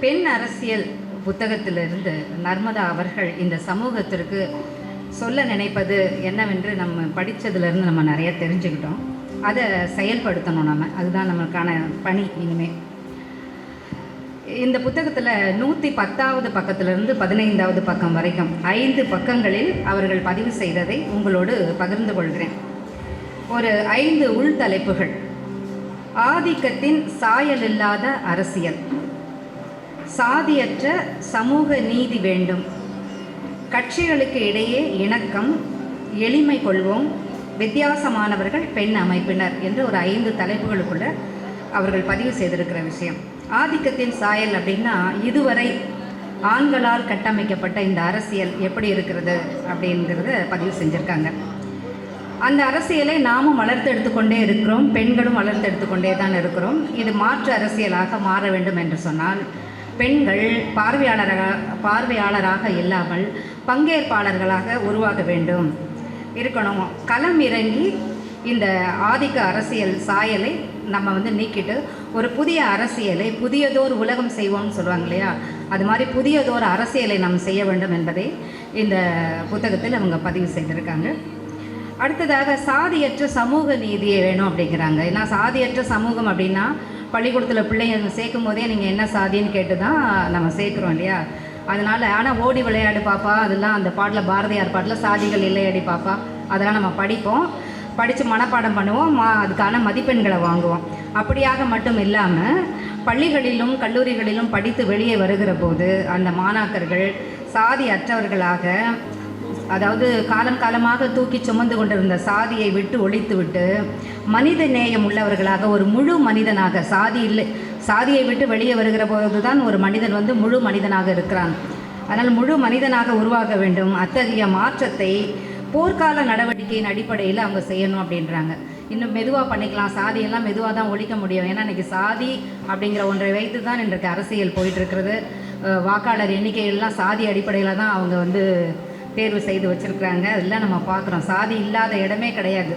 பெண் அரசியல் புத்தகத்திலிருந்து நர்மதா அவர்கள் இந்த சமூகத்திற்கு சொல்ல நினைப்பது என்னவென்று நம்ம படித்ததுலேருந்து நம்ம நிறைய தெரிஞ்சுக்கிட்டோம். அதை செயல்படுத்தணும் நம்ம. அதுதான் நம்மளுக்கான பணி இனிமேல் இந்த புத்தகத்தில் நூற்றி பத்தாவது பக்கத்திலிருந்து பதினைந்தாவது பக்கம் வரைக்கும் ஐந்து பக்கங்களில் அவர்கள் பதிவு செய்ததை உங்களோடு பகிர்ந்து கொள்கிறேன். ஒரு ஐந்து உள்தலைப்புகள். ஆதிக்கத்தின் சாயலில்லாத அரசியல். சாதியற்ற சமூக நீதி வேண்டும். கட்சிகளுக்கு இடையே இணக்கம் எளிமை கொள்வோம். வித்தியாசமானவர்கள் பெண் அமைப்பினர் என்று ஒரு ஐந்து தலைப்புகளுக்குள்ள அவர்கள் பதிவு செய்திருக்கிற விஷயம். ஆதிக்கத்தின் சாயல் அப்படின்னா இதுவரை ஆண்களால் கட்டமைக்கப்பட்ட இந்த அரசியல் எப்படி இருக்கிறது அப்படிங்கிறத பதிவு செஞ்சுருக்காங்க. அந்த அரசியலை நாமும் வளர்த்து எடுத்துக்கொண்டே இருக்கிறோம். பெண்களும் வளர்த்து எடுத்துக்கொண்டே தான் இருக்கிறோம். இது மாற்று அரசியலாக மாற வேண்டும் என்று சொன்னால் பெண்கள் பார்வையாளராக பார்வையாளராக இல்லாமல் பங்கேற்பாளர்களாக உருவாக வேண்டும். இருக்கணும். களம் இறங்கி இந்த ஆதிக்க அரசியல் சாயலை நம்ம வந்து நீக்கிட்டு ஒரு புதிய அரசியலை புதியதோர் உலகம் செய்வோம்னு சொல்லுவாங்க இல்லையா? அது மாதிரி புதியதோர் அரசியலை நாம் செய்ய வேண்டும் என்பதை இந்த புத்தகத்தில் அவங்க பதிவு செய்திருக்காங்க. அடுத்ததாக சாதியற்ற சமூக நீதியை வேணும் அப்படிங்கிறாங்க. ஏன்னா சாதியற்ற சமூகம் அப்படின்னா பள்ளிக்கூடத்தில் பிள்ளைங்க சேர்க்கும் போதே நீங்கள் என்ன சாதின்னு கேட்டு தான் நம்ம சேர்க்குறோம் இல்லையா? அதனால் ஆனால் ஓடி விளையாடு பாப்பா. அதெல்லாம் அந்த பாட்டில் பாரதியார் பாட்டில் சாதிகள் இல்லையாடி பாப்பா. அதெல்லாம் நம்ம படிப்போம். படித்து மனப்பாடம் பண்ணுவோம். மா அதுக்கான மதிப்பெண்களை வாங்குவோம். அப்படியாக மட்டும் இல்லாமல் பள்ளிகளிலும் கல்லூரிகளிலும் படித்து வெளியே வருகிற போது அந்த மாணாக்கர்கள் சாதி அற்றவர்களாக அதாவது காலம் காலமாக தூக்கி சுமந்து கொண்டிருந்த சாதியை விட்டு ஒழித்துவிட்டு மனித நேயம் உள்ளவர்களாக ஒரு முழு மனிதனாக சாதி இல்லை சாதியை விட்டு வெளியே வருகிற போது தான் ஒரு மனிதன் வந்து முழு மனிதனாக இருக்கிறான். அதனால் முழு மனிதனாக உருவாக வேண்டும். அத்தகைய மாற்றத்தை போர்க்கால நடவடிக்கையின் அடிப்படையில் அவங்க செய்யணும் அப்படின்றாங்க. இன்னும் மெதுவாக பண்ணிக்கலாம். சாதியெல்லாம் மெதுவாக தான் ஒழிக்க முடியும். ஏன்னா இன்றைக்கி சாதி அப்படிங்கிற ஒன்றை வைத்து தான் இன்றைக்கு அரசியல் போயிட்டுருக்கிறது வாக்காளர் எண்ணிக்கையெல்லாம் சாதி அடிப்படையில் தான் அவங்க வந்து தேர்வு செய்து வச்சுருக்குறாங்க. அதெல்லாம் நம்ம பார்க்குறோம். சாதி இல்லாத இடமே கிடையாது.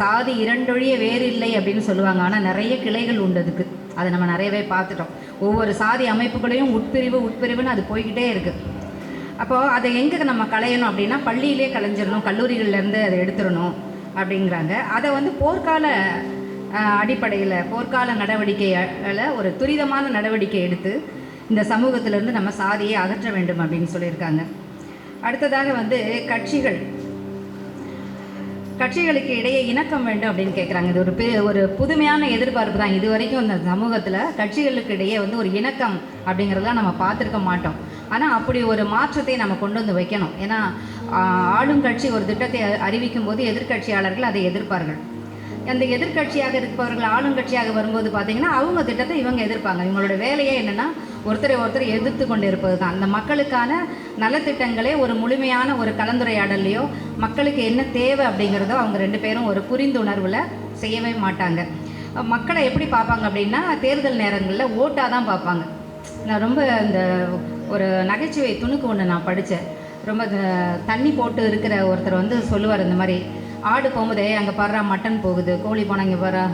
சாதி இரண்டொழிய வேறு இல்லை அப்படின்னு சொல்லுவாங்க. ஆனால் நிறைய கிளைகள் உண்டு அதுக்கு. அதை நம்ம நிறையவே பார்த்துட்டோம். ஒவ்வொரு சாதி அமைப்புகளையும் உட்பிரிவு உட்பிரிவுன்னு அது போய்கிட்டே இருக்குது அப்போது அதை எங்கே நம்ம களையணும் அப்படின்னா பள்ளியிலே கலைஞ்சிடணும் கல்லூரிகள்லேருந்து அதை எடுத்துடணும் அப்படிங்கிறாங்க. அதை வந்து போர்க்கால அடிப்படையில் போர்க்கால நடவடிக்கையில் ஒரு துரிதமான நடவடிக்கை எடுத்து இந்த சமூகத்திலேருந்து நம்ம சாதியை அகற்ற வேண்டும் அப்படின்னு சொல்லியிருக்காங்க. அடுத்ததாக வந்து கட்சிகள். கட்சிகளுக்கு இடையே இணக்கம் வேண்டும் அப்படின்னு கேட்குறாங்க இது ஒரு பெ ஒரு புதுமையான எதிர்பார்ப்பு தான். இது வரைக்கும் இந்த சமூகத்தில் கட்சிகளுக்கு இடையே வந்து ஒரு இணக்கம் அப்படிங்கிறதெல்லாம் நம்ம பார்த்துருக்க மாட்டோம். ஆனால் அப்படி ஒரு மாற்றத்தை நம்ம கொண்டு வந்து வைக்கணும். ஏன்னா ஆளும் கட்சி ஒரு திட்டத்தை அறிவிக்கும் போது எதிர்க்கட்சியாளர்கள் அதை எதிர்ப்பார்கள். அந்த எதிர்க்கட்சியாக இருப்பவர்கள் ஆளுங்கட்சியாக வரும்போது பார்த்திங்கன்னா அவங்க திட்டத்தை இவங்க எதிர்ப்பாங்க. இவங்களோட வேலையே என்னென்னா ஒருத்தரை ஒருத்தர் எதிர்த்து கொண்டு இருப்பது தான் அந்த மக்களுக்கான நலத்திட்டங்களே ஒரு முழுமையான ஒரு கலந்துரையாடல்லையோ மக்களுக்கு என்ன தேவை அப்படிங்கிறதோ அவங்க ரெண்டு பேரும் ஒரு புரிந்துணர்வில் செய்யவே மாட்டாங்க. மக்களை எப்படி பார்ப்பாங்க அப்படின்னா தேர்தல் நேரங்களில் ஓட்டாக தான் பார்ப்பாங்க. நான் ரொம்ப இந்த ஒரு நகைச்சுவை துணுக்கு ஒன்று நான் படித்தேன் ரொம்ப தண்ணி போட்டு இருக்கிற ஒருத்தர் வந்து சொல்லுவார் இந்த மாதிரி ஆடு போகும்போதே அங்கே பாடுறா மட்டன் போகுது கோழி போனால் இங்கே பாரா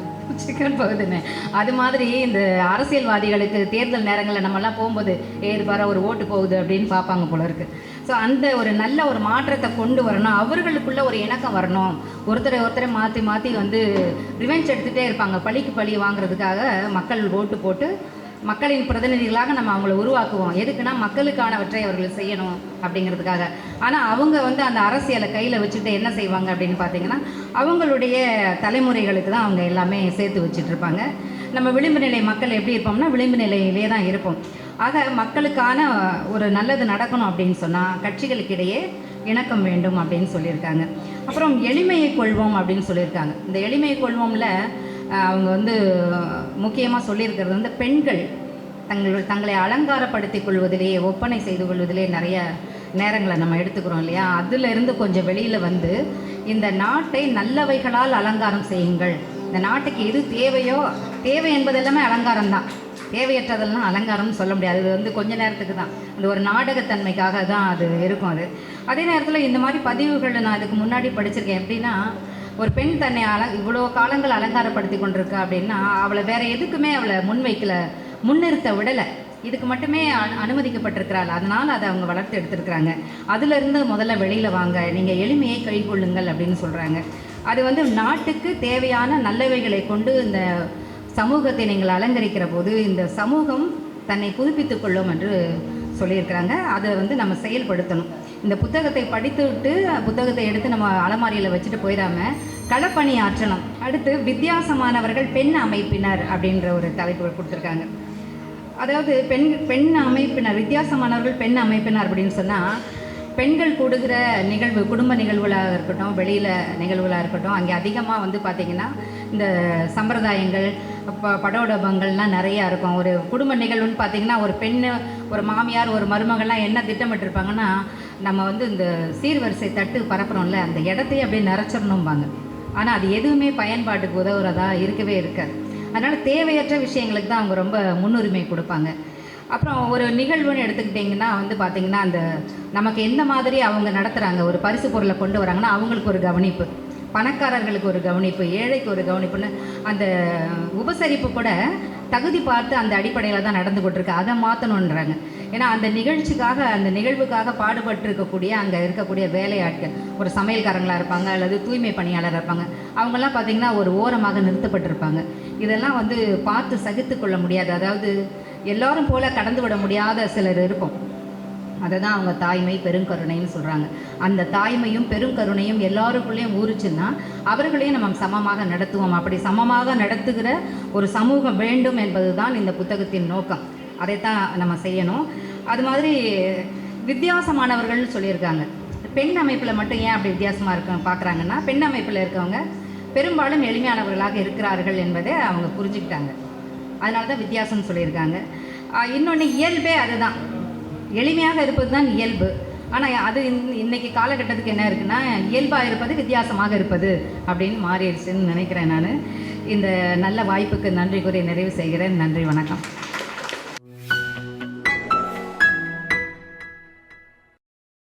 சிக்கன் போகுதுன்னு. அது மாதிரி இந்த அரசியல்வாதிகளுக்கு தேர்தல் நேரங்களில் நம்மலாம் போகும்போது ஏது பாரா ஒரு ஓட்டு போகுது அப்படின்னு பார்ப்பாங்க போல இருக்கு. ஸோ அந்த ஒரு நல்ல ஒரு மாற்றத்தை கொண்டு வரணும். அவர்களுக்குள்ள ஒரு இணக்கம் வரணும். ஒருத்தரை ஒருத்தரை மாற்றி மாற்றி வந்து ரிவெஞ்ச் எடுத்துகிட்டே இருப்பாங்க. பழிக்கு பழி வாங்குறதுக்காக மக்கள் ஓட்டு போட்டு மக்களின் பிரதிநிதிகளாக நம்ம அவங்கள உருவாக்குவோம். எதுக்குன்னா மக்களுக்கானவற்றை அவர்கள் செய்யணும் அப்படிங்கிறதுக்காக. ஆனால் அவங்க வந்து அந்த அரசியலை கையில் வச்சுட்டு என்ன செய்வாங்க அப்படின்னு பார்த்தீங்கன்னா அவங்களுடைய தலைமுறைகளுக்கு தான் அவங்க எல்லாமே சேர்த்து வச்சுட்ருப்பாங்க நம்ம விளிம்பு நிலை மக்கள் எப்படி இருப்போம்னா விளிம்பு நிலையிலே தான் இருப்போம். ஆக மக்களுக்கான ஒரு நல்லது நடக்கணும் அப்படின்னு சொன்னால் கட்சிகளுக்கிடையே இணக்கம் வேண்டும் அப்படின்னு சொல்லியிருக்காங்க. அப்புறம் எளிமையை கொள்வோம் அப்படின்னு சொல்லியிருக்காங்க. இந்த எளிமையை கொள்வோம்ல அவங்க வந்து முக்கியமாக சொல்லியிருக்கிறது வந்து பெண்கள் தங்கள் தங்களை அலங்காரப்படுத்திக் கொள்வதிலேயே ஒப்பனை செய்து கொள்வதிலே நிறைய நேரங்களை நம்ம எடுத்துக்கிறோம் இல்லையா? அதிலிருந்து கொஞ்சம் வெளியில் வந்து இந்த நாட்டை நல்லவைகளால் அலங்காரம் செய்யுங்கள். இந்த நாட்டுக்கு எது தேவையோ தேவை என்பது எல்லாமே அலங்காரம் தான். தேவையற்றதெல்லாம் அலங்காரம்னு சொல்ல முடியாது. அது வந்து கொஞ்ச நேரத்துக்கு தான். அந்த ஒரு நாடகத்தன்மைக்காக தான் அது இருக்கும் அது. அதே நேரத்தில் இந்த மாதிரி பதிவுகளை நான் இதுக்கு முன்னாடி படிச்சிருக்கேன். எப்படின்னா ஒரு பெண் தன்னை அல இவ்வளோ காலங்கள் அலங்காரப்படுத்தி கொண்டிருக்கா அப்படின்னா அவளை வேற எதுக்குமே அவளை முன்வைக்கல முன்னிறுத்த விடலை. இதுக்கு மட்டுமே அனு அனுமதிக்கப்பட்டிருக்கிறாள். அதனால் அதை அவங்க வளர்த்து எடுத்திருக்கிறாங்க. அதுலேருந்து முதல்ல வெளியில் வாங்க நீங்கள் எளிமையை கைக்கொள்ளுங்கள் அப்படின்னு சொல்கிறாங்க அது வந்து நாட்டுக்கு தேவையான நல்லவைகளை கொண்டு இந்த சமூகத்தை நீங்கள் அலங்கரிக்கிற போது இந்த சமூகம் தன்னை புதுப்பித்துக்கொள்ளும் என்று சொல்லியிருக்கிறாங்க. அதை வந்து நம்ம செயல்படுத்தணும். இந்த புத்தகத்தை படித்துவிட்டு புத்தகத்தை எடுத்து நம்ம அலமாரியில் வச்சுட்டு போயிடாம களப்பணி ஆற்றணும். அடுத்து வித்தியாசமானவர்கள் பெண் அமைப்பினர் அப்படின்ற ஒரு தலைப்பு கொடுத்துருக்காங்க. அதாவது பெண் பெண் அமைப்பினர் வித்தியாசமானவர்கள் பெண் அமைப்பினர் அப்படின்னு சொன்னால் பெண்கள் கூடுகிற நிகழ்வு குடும்ப நிகழ்வுகளாக இருக்கட்டும் வெளியில் நிகழ்வுகளாக இருக்கட்டும் அங்கே அதிகமாக வந்து பார்த்திங்கன்னா இந்த சம்பிரதாயங்கள் ப படோடபங்கள்லாம் நிறையா இருக்கும். ஒரு குடும்ப நிகழ்வுன்னு பார்த்திங்கன்னா ஒரு பெண் ஒரு மாமியார் ஒரு மருமகள்லாம் என்ன திட்டமிட்டிருப்பாங்கன்னா நம்ம வந்து இந்த சீர்வரிசை தட்டு பரப்புகிறோம்ல அந்த இடத்தையே அப்படியே நிறச்சிடணும்பாங்க. ஆனால் அது எதுவுமே பயன்பாட்டுக்கு உதவுறதா இருக்கவே இருக்காது. அதனால் தேவையற்ற விஷயங்களுக்கு தான் அவங்க ரொம்ப முன்னுரிமை கொடுப்பாங்க. அப்புறம் ஒரு நிகழ்வுன்னு எடுத்துக்கிட்டிங்கன்னா வந்து பார்த்திங்கன்னா அந்த நமக்கு எந்த மாதிரி அவங்க நடத்துகிறாங்க ஒரு பரிசு பொருளை கொண்டு வராங்கன்னா அவங்களுக்கு ஒரு கவனிப்பு. பணக்காரர்களுக்கு ஒரு கவனிப்பு ஏழைக்கு ஒரு கவனிப்புன்னு அந்த உபசரிப்பு கூட தகுதி பார்த்து அந்த அடிப்படையில் தான் நடந்து கொண்டிருக்கு அதை மாற்றணுன்றாங்க ஏன்னா அந்த நிகழ்ச்சிக்காக அந்த நிகழ்வுக்காக பாடுபட்டு இருக்கக்கூடிய அங்கே இருக்கக்கூடிய வேலையாட்கள் ஒரு சமையல்காரங்களாக இருப்பாங்க அல்லது தூய்மை பணியாளர் இருப்பாங்க அவங்கெல்லாம் பார்த்திங்கன்னா ஒரு ஓரமாக நிறுத்தப்பட்டிருப்பாங்க. இதெல்லாம் வந்து பார்த்து சகித்து கொள்ள முடியாது. அதாவது எல்லாரும் போல கடந்து விட முடியாத சிலர் இருக்கும். அதை தான் அவங்க தாய்மை பெருங்கருணைன்னு சொல்கிறாங்க அந்த தாய்மையும் பெருங்கருணையும் எல்லாருக்குள்ளேயும் ஊறுச்சுன்னா அவர்களையும் நம்ம சமமாக நடத்துவோம். அப்படி சமமாக நடத்துகிற ஒரு சமூகம் வேண்டும் என்பது தான் இந்த புத்தகத்தின் நோக்கம். அதைத்தான் நம்ம செய்யணும். அது மாதிரி வித்தியாசமானவர்கள்னு சொல்லியிருக்காங்க. பெண் அமைப்பில் மட்டும் ஏன் அப்படி வித்தியாசமாக இருக்க பார்க்குறாங்கன்னா பெண் அமைப்பில் இருக்கவங்க பெரும்பாலும் எளிமையானவர்களாக இருக்கிறார்கள் என்பதை அவங்க புரிஞ்சுக்கிட்டாங்க. அதனால தான் வித்தியாசம்னு சொல்லியிருக்காங்க. இன்னொன்று இயல்பே அதுதான். எளிமையாக இருப்பது தான் இயல்பு. ஆனால் அது இன்- இன்னைக்கு காலகட்டத்துக்கு என்ன இருக்குன்னா இயல்பாக இருப்பது வித்தியாசமாக இருப்பது அப்படின்னு மாறிடுச்சுன்னு நினைக்கிறேன் நான். இந்த நல்ல வாய்ப்புக்கு நன்றி கூறி நிறைவு செய்கிறேன். நன்றி வணக்கம்.